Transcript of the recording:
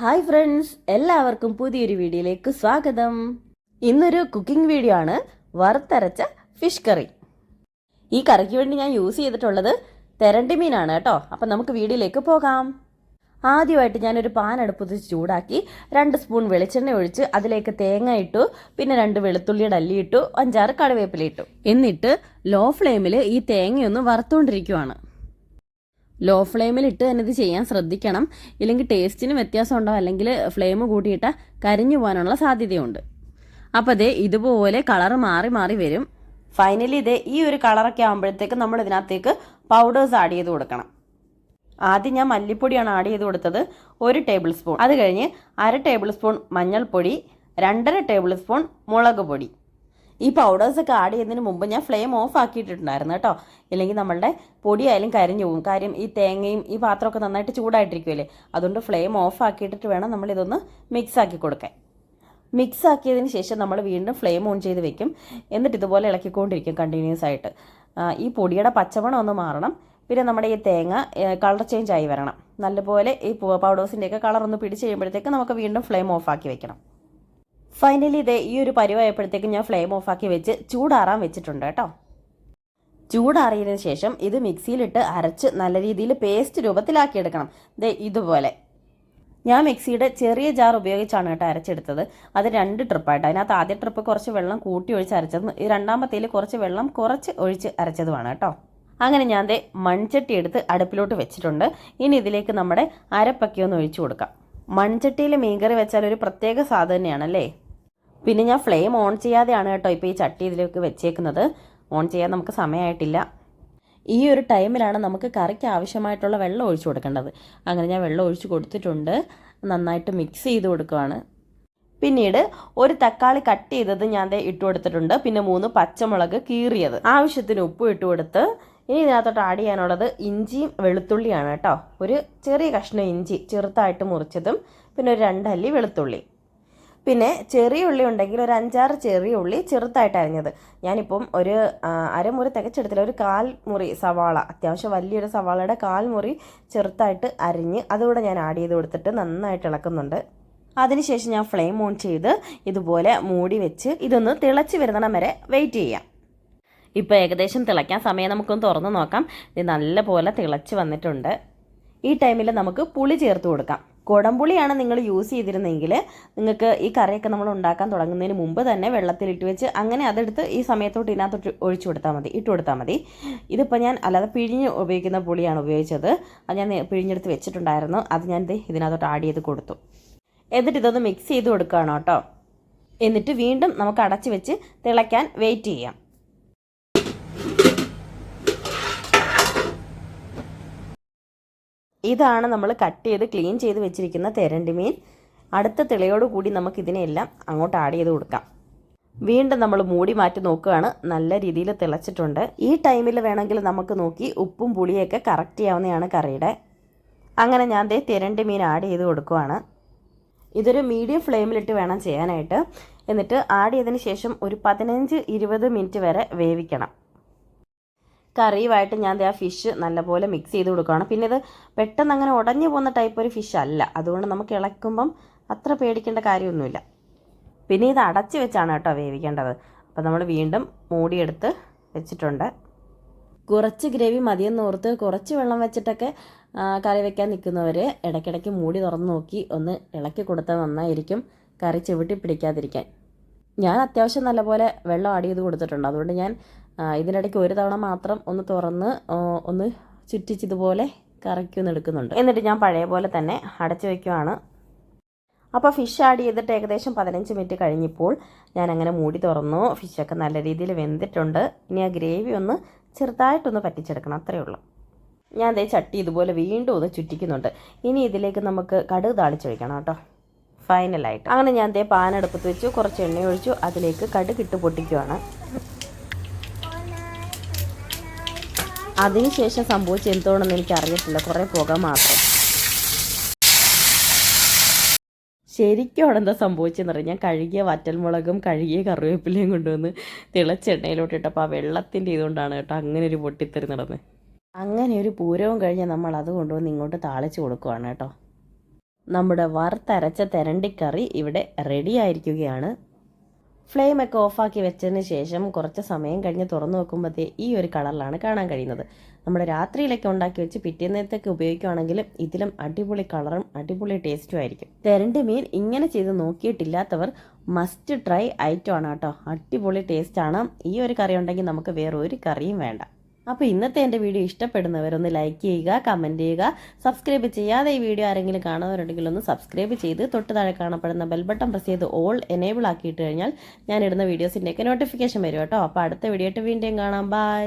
Hi friends എല്ലാവർക്കും പുതിയൊരു വീഡിയോയിലേക്ക് സ്വാഗതം. ഇന്നൊരു കുക്കിംഗ് വീഡിയോ ആണ് വറുത്തരച്ച ഫിഷ് കറി. ഈ കറിക്ക് വേണ്ടി ഞാൻ യൂസ് ചെയ്തിട്ടുള്ളത് തെരണ്ടി മീനാണ് കേട്ടോ. അപ്പം നമുക്ക് വീഡിയോയിലേക്ക് പോകാം. ആദ്യമായിട്ട് ഞാനൊരു പാൻ അടുപ്പത്ത് ചൂടാക്കി രണ്ട് സ്പൂൺ വെളിച്ചെണ്ണ ഒഴിച്ച് അതിലേക്ക് തേങ്ങ ഇട്ടു പിന്നെ രണ്ട് വെളുത്തുള്ളിയുടെ അല്ലി ഇട്ടു അഞ്ചാറ് കറിവേപ്പില ഇട്ടു. എന്നിട്ട് ലോ ഫ്ലെയിമിൽ ഈ തേങ്ങയൊന്ന് വറുത്തുകൊണ്ടിരിക്കുവാണ് ലോ ഫ്ലെയിമിൽ ഇട്ട് തന്നെ ഇത് ചെയ്യാൻ ശ്രദ്ധിക്കണം. ഇല്ലെങ്കിൽ ടേസ്റ്റിന് വ്യത്യാസം ഉണ്ടാവും അല്ലെങ്കിൽ ഫ്ലെയിം കൂട്ടിയിട്ട് കരിഞ്ഞു പോകാനുള്ള സാധ്യതയുണ്ട്. അപ്പോൾ ദേ ഇതുപോലെ കളർ മാറി മാറി വരും. ഫൈനലി ഇതേ ഈ ഒരു കളറൊക്കെ ആകുമ്പോഴത്തേക്ക് നമ്മൾ ഇതിനകത്തേക്ക് പൗഡേഴ്സ് ആഡ് ചെയ്ത് കൊടുക്കണം. ആദ്യം ഞാൻ മല്ലിപ്പൊടിയാണ് ആഡ് ചെയ്ത് കൊടുത്തത്. ഒരു ടേബിൾ സ്പൂൺ അത് കഴിഞ്ഞ് അര ടേബിൾ സ്പൂൺ മഞ്ഞൾപ്പൊടി രണ്ടര ടേബിൾ സ്പൂൺ മുളക് പൊടി. ഈ പൗഡേഴ്സൊക്കെ ആഡ് ചെയ്യുന്നതിന് മുമ്പ് ഞാൻ ഫ്ലെയിം ഓഫ് ആക്കിയിട്ടുണ്ടായിരുന്നു കേട്ടോ. ഇല്ലെങ്കിൽ നമ്മളുടെ പൊടിയായാലും കരിഞ്ഞു പോകും. കാര്യം ഈ തേങ്ങയും ഈ പാത്രമൊക്കെ നന്നായിട്ട് ചൂടായിട്ടിരിക്കുമല്ലേ അതുകൊണ്ട് ഫ്ലെയിം ഓഫ് ആക്കിയിട്ടിട്ട് വേണം നമ്മൾ ഇതൊന്ന് മിക്സ് ആക്കി കൊടുക്കാൻ. മിക്സ് ആക്കിയതിന് ശേഷം നമ്മൾ വീണ്ടും ഫ്ലെയിം ഓൺ ചെയ്ത് വെക്കും. എന്നിട്ട് ഇതുപോലെ ഇളക്കിക്കൊണ്ടിരിക്കും കണ്ടിന്യൂസ് ആയിട്ട്. ഈ പൊടിയുടെ പച്ചമണം ഒന്ന് മാറണം. പിന്നെ നമ്മുടെ ഈ തേങ്ങ കളർ ചേഞ്ച് ആയി വരണം. നല്ലപോലെ ഈ പൗഡേഴ്സിന്റെയൊക്കെ കളർ ഒന്ന് പിടിച്ച് കഴിയുമ്പോഴത്തേക്ക് നമുക്ക് വീണ്ടും ഫ്ലെയിം ഓഫ് ആക്കി വെക്കണം. ഫൈനലി ഇതേ ഈ ഒരു പരിവായപ്പോഴത്തേക്കും ഞാൻ ഫ്ലെയിം ഓഫ് ആക്കി വെച്ച് ചൂടാറാൻ വെച്ചിട്ടുണ്ട് കേട്ടോ. ചൂടാറിയതിന് ശേഷം ഇത് മിക്സിയിലിട്ട് അരച്ച് നല്ല രീതിയിൽ പേസ്റ്റ് രൂപത്തിലാക്കിയെടുക്കണം. ദേ ഇതുപോലെ. ഞാൻ മിക്സിയുടെ ചെറിയ ജാർ ഉപയോഗിച്ചാണ് കേട്ടോ അരച്ചെടുത്തത്. അത് രണ്ട് ട്രിപ്പായിട്ട് അതിനകത്ത് ആദ്യ ട്രിപ്പ് കുറച്ച് വെള്ളം കൂട്ടി ഒഴിച്ച് അരച്ചത് ഈ രണ്ടാമത്തേൽ കുറച്ച് വെള്ളം കുറച്ച് ഒഴിച്ച് അരച്ചതുമാണ് കേട്ടോ. അങ്ങനെ ഞാൻ ദേ മൺചട്ടി എടുത്ത് അടുപ്പിലോട്ട് വെച്ചിട്ടുണ്ട്. ഇനി ഇതിലേക്ക് നമ്മുടെ അരപ്പൊക്കെ ഒന്ന് ഒഴിച്ചു കൊടുക്കാം. മൺചട്ടിയിൽ മീൻകറി വെച്ചാൽ ഒരു പ്രത്യേക സാധനം തന്നെയാണല്ലേ പിന്നെ ഞാൻ ഫ്ലെയിം ഓൺ ചെയ്യാതെയാണ് കേട്ടോ ഇപ്പോൾ ഈ ചട്ടി ഇതിലേക്ക് വെച്ചേക്കുന്നത്. ഓൺ ചെയ്യാൻ നമുക്ക് സമയമായിട്ടില്ല ഈ ഒരു ടൈമിലാണ് നമുക്ക് കറിക്ക് ആവശ്യമായിട്ടുള്ള വെള്ളം ഒഴിച്ചു കൊടുക്കേണ്ടത്. അങ്ങനെ ഞാൻ വെള്ളം ഒഴിച്ചു കൊടുത്തിട്ടുണ്ട്. നന്നായിട്ട് മിക്സ് ചെയ്ത് കൊടുക്കുകയാണ് പിന്നീട് ഒരു തക്കാളി കട്ട് ചെയ്തത് ഞാൻ ഇട്ട് കൊടുത്തിട്ടുണ്ട്. പിന്നെ മൂന്ന് പച്ചമുളക് കീറിയത്. ആവശ്യത്തിന് ഉപ്പ് ഇട്ട് കൊടുത്ത് ഇനി ഇതിനകത്തോട്ട് ആഡ് ചെയ്യാനുള്ളത് ഇഞ്ചിയും വെളുത്തുള്ളിയാണ് കേട്ടോ. ഒരു ചെറിയ കഷ്ണം ഇഞ്ചി ചെറുതായിട്ട് മുറിച്ചതും പിന്നെ ഒരു രണ്ടല്ലി വെളുത്തുള്ളി. പിന്നെ ചെറിയ ഉള്ളി ഉണ്ടെങ്കിൽ ഒരു അഞ്ചാറ് ചെറിയ ഉള്ളി ചെറുതായിട്ട് അരിഞ്ഞത്. ഞാനിപ്പം ഒരു അരമുറി തികച്ചെടുത്തില്ല. ഒരു കാൽ മുറി സവാള അത്യാവശ്യം വലിയൊരു സവാളയുടെ കാൽ മുറി ചെറുതായിട്ട് അരിഞ്ഞ് അതുകൂടെ ഞാൻ ആഡ് ചെയ്ത് കൊടുത്തിട്ട് നന്നായിട്ട് ഇളക്കുന്നുണ്ട്. അതിനുശേഷം ഞാൻ ഫ്ലെയിം ഓൺ ചെയ്ത് ഇതുപോലെ മൂടി വെച്ച് ഇതൊന്ന് തിളച്ച് വരുന്നണം വരെ വെയിറ്റ് ചെയ്യാം. ഇപ്പോൾ ഏകദേശം തിളയ്ക്കാൻ സമയം നമുക്കൊന്ന് തുറന്ന് നോക്കാം. ഇത് നല്ലപോലെ തിളച്ച് വന്നിട്ടുണ്ട്. ഈ ടൈമിൽ നമുക്ക് പുളി ചേർത്ത് കൊടുക്കാം. കുടംപുളിയാണ് നിങ്ങൾ യൂസ് ചെയ്തിരുന്നെങ്കിൽ നിങ്ങൾക്ക് ഈ കറിയൊക്കെ നമ്മൾ ഉണ്ടാക്കാൻ തുടങ്ങുന്നതിന് മുമ്പ് തന്നെ വെള്ളത്തിലിട്ട് വെച്ച് അങ്ങനെ അതെടുത്ത് ഈ സമയത്തോട്ട് ഇതിനകത്തോട്ട് ഒഴിച്ചു കൊടുത്താൽ മതി ഇട്ട് കൊടുത്താൽ മതി. ഇതിപ്പോൾ ഞാൻ അല്ലാതെ പിഴിഞ്ഞ് ഉപയോഗിക്കുന്ന പുളിയാണ് ഉപയോഗിച്ചത്. അത് ഞാൻ പിഴിഞ്ഞെടുത്ത് വെച്ചിട്ടുണ്ടായിരുന്നു. അത് ഞാൻ ഇതിനകത്തോട്ട് ആഡ് ചെയ്ത് കൊടുത്തു. എന്നിട്ട് ഇതൊന്ന് മിക്സ് ചെയ്ത് കൊടുക്കുകയാണ് കേട്ടോ. എന്നിട്ട് വീണ്ടും നമുക്ക് അടച്ച് വെച്ച് തിളയ്ക്കാൻ വെയിറ്റ് ചെയ്യാം. ഇതാണ് നമ്മൾ കട്ട് ചെയ്ത് ക്ലീൻ ചെയ്ത് വെച്ചിരിക്കുന്ന തെരണ്ടി മീൻ. അടുത്ത തിളയോട് കൂടി നമുക്ക് ഇതിനെല്ലാം അങ്ങോട്ട് ആഡ് ചെയ്ത് കൊടുക്കാം. വീണ്ടും നമ്മൾ മൂടി മാറ്റി നോക്കുകയാണ്. നല്ല രീതിയിൽ തിളച്ചിട്ടുണ്ട്. ഈ ടൈമിൽ വേണമെങ്കിൽ നമുക്ക് നോക്കി ഉപ്പും പുളിയൊക്കെ കറക്റ്റ് ചെയ്യാവുന്നതാണ് കറിയുടെ. അങ്ങനെ ഞാൻ ദേ തിരണ്ടി മീൻ ആഡ് ചെയ്ത് കൊടുക്കുവാണ്. ഇതൊരു മീഡിയം ഫ്ലെയിമിലിട്ട് വേണം ചെയ്യാനായിട്ട്. എന്നിട്ട് ആഡ് ചെയ്തതിന് ശേഷം ഒരു പതിനഞ്ച് ഇരുപത് മിനിറ്റ് വരെ വേവിക്കണം. കറിയുമായിട്ട് ഞാൻ ആ ഫിഷ് നല്ലപോലെ മിക്സ് ചെയ്ത് കൊടുക്കുകയാണ് പിന്നെ ഇത് പെട്ടെന്ന് അങ്ങനെ ഉടഞ്ഞു പോകുന്ന ടൈപ്പ് ഒരു ഫിഷ് അല്ല. അതുകൊണ്ട് നമുക്ക് ഇളക്കുമ്പം അത്ര പേടിക്കേണ്ട കാര്യമൊന്നുമില്ല. പിന്നെ ഇത് അടച്ച് വെച്ചാണ് കേട്ടോ വേവിക്കേണ്ടത്. അപ്പോൾ നമ്മൾ വീണ്ടും മൂടിയെടുത്ത് വെച്ചിട്ടുണ്ട്. കുറച്ച് ഗ്രേവി മതിയെന്ന് ഓർത്ത് കുറച്ച് വെള്ളം വെച്ചിട്ടൊക്കെ കറി വെക്കാൻ നിൽക്കുന്നവർ ഇടയ്ക്കിടയ്ക്ക് മൂടി തുറന്ന് നോക്കി ഒന്ന് ഇളക്കി കൊടുത്താൽ നന്നായിരിക്കും കറി ചവിട്ടി പിടിക്കാതിരിക്കാൻ. ഞാൻ അത്യാവശ്യം നല്ലപോലെ വെള്ളം ആഡ് ചെയ്ത് കൊടുത്തിട്ടുണ്ട്. അതുകൊണ്ട് ഞാൻ ഇതിനിടയ്ക്ക് ഒരു തവണ മാത്രം ഒന്ന് തുറന്ന് ഒന്ന് ചുറ്റിച്ചിതുപോലെ കറക്കി എടുക്കുന്നുണ്ട്. എന്നിട്ട് ഞാൻ പഴയ പോലെ തന്നെ അടച്ചു വയ്ക്കുവാണ് അപ്പോൾ ഫിഷ് ആഡ് ചെയ്തിട്ട് ഏകദേശം പതിനഞ്ച് മിനിറ്റ് കഴിഞ്ഞപ്പോൾ ഞാൻ അങ്ങനെ മൂടി തുറന്നു. ഫിഷൊക്കെ നല്ല രീതിയിൽ വെന്തിട്ടുണ്ട്. ഇനി ആ ഗ്രേവി ഒന്ന് ചെറുതായിട്ടൊന്ന് പറ്റിച്ചെടുക്കണം. അത്രയേ ഉള്ളൂ. ഞാൻ അതേ ചട്ടി ഇതുപോലെ വീണ്ടും ഒന്ന് ചുറ്റിക്കുന്നുണ്ട്. ഇനി ഇതിലേക്ക് നമുക്ക് കടുക് താളിച്ചൊഴിക്കണം കേട്ടോ. ഫൈനലായിട്ട് അങ്ങനെ ഞാൻ ദേ പാനെടുപ്പത്ത് വെച്ചു. കുറച്ച് എണ്ണ ഒഴിച്ചു. അതിലേക്ക് കടുക് ഇട്ട് പൊട്ടിക്കുവാണ്. അതിനുശേഷം സംഭവിച്ച എന്തോണെന്ന് എനിക്ക് അറിയത്തില്ല. കുറേ പുക മാത്രം. ശരിക്കും അവിടെ എന്താ സംഭവിച്ചെന്ന് പറഞ്ഞാൽ ഞാൻ കഴുകിയ വറ്റൽമുളകും കഴുകിയ കറിവേപ്പിലയും കൊണ്ടുവന്ന് തിളച്ച എണ്ണയിലോട്ട് ഇട്ടപ്പോൾ ആ വെള്ളത്തിന്റെ ഇതുകൊണ്ടാണ് കേട്ടോ അങ്ങനെ ഒരു പൊട്ടിത്തെറി നടന്നത് അങ്ങനെ ഒരു പൂരവും കഴിഞ്ഞ് നമ്മൾ അത് കൊണ്ടുവന്ന് ഇങ്ങോട്ട് താളിച്ച് കൊടുക്കുവാണ് കേട്ടോ. നമ്മുടെ വറുത്തരച്ച തെരണ്ടിക്കറി ഇവിടെ റെഡി ആയിരിക്കുകയാണ്. ഫ്ലെയിമൊക്കെ ഓഫാക്കി വെച്ചതിന് ശേഷം കുറച്ച് സമയം കഴിഞ്ഞ് തുറന്നു നോക്കുമ്പോഴത്തേ ഈ ഒരു കളറിലാണ് കാണാൻ കഴിയുന്നത്. നമ്മുടെ രാത്രിയിലൊക്കെ ഉണ്ടാക്കി വെച്ച് പിറ്റേന്നേത്തൊക്കെ ഉപയോഗിക്കുകയാണെങ്കിൽ ഇതിലും അടിപൊളി കളറും അടിപൊളി ടേസ്റ്റും ആയിരിക്കും. തെരണ്ടി മീൻ ഇങ്ങനെ ചെയ്ത് നോക്കിയിട്ടില്ലാത്തവർ മസ്റ്റ് ട്രൈ ഐറ്റം ആണ് കേട്ടോ. അടിപൊളി ടേസ്റ്റാണ് ഈ ഒരു കറി ഉണ്ടെങ്കിൽ നമുക്ക് വേറെ ഒരു കറിയും വേണ്ട. അപ്പോൾ ഇന്നത്തെ എന്റെ വീഡിയോ ഇഷ്ടപ്പെടുന്നവരൊന്ന് ലൈക്ക് ചെയ്യുക കമന്റ് ചെയ്യുക സബ്സ്ക്രൈബ് ചെയ്യാതെ ഈ വീഡിയോ ആരെങ്കിലും കാണുന്നവരുണ്ടെങ്കിൽ ഒന്ന് സബ്സ്ക്രൈബ് ചെയ്ത് തൊട്ട് താഴെ കാണപ്പെടുന്ന ബെൽ ബട്ടൺ പ്രസ് ചെയ്ത് ഓൾ എനേബിൾ ആക്കിയിട്ട് കഴിഞ്ഞാൽ ഞാൻ ഇടുന്ന വീഡിയോസിന്റെയൊക്കെ നോട്ടിഫിക്കേഷൻ വരും കേട്ടോ. അപ്പോൾ അടുത്ത വീഡിയോ ആയിട്ട് വീണ്ടും കാണാം. ബൈ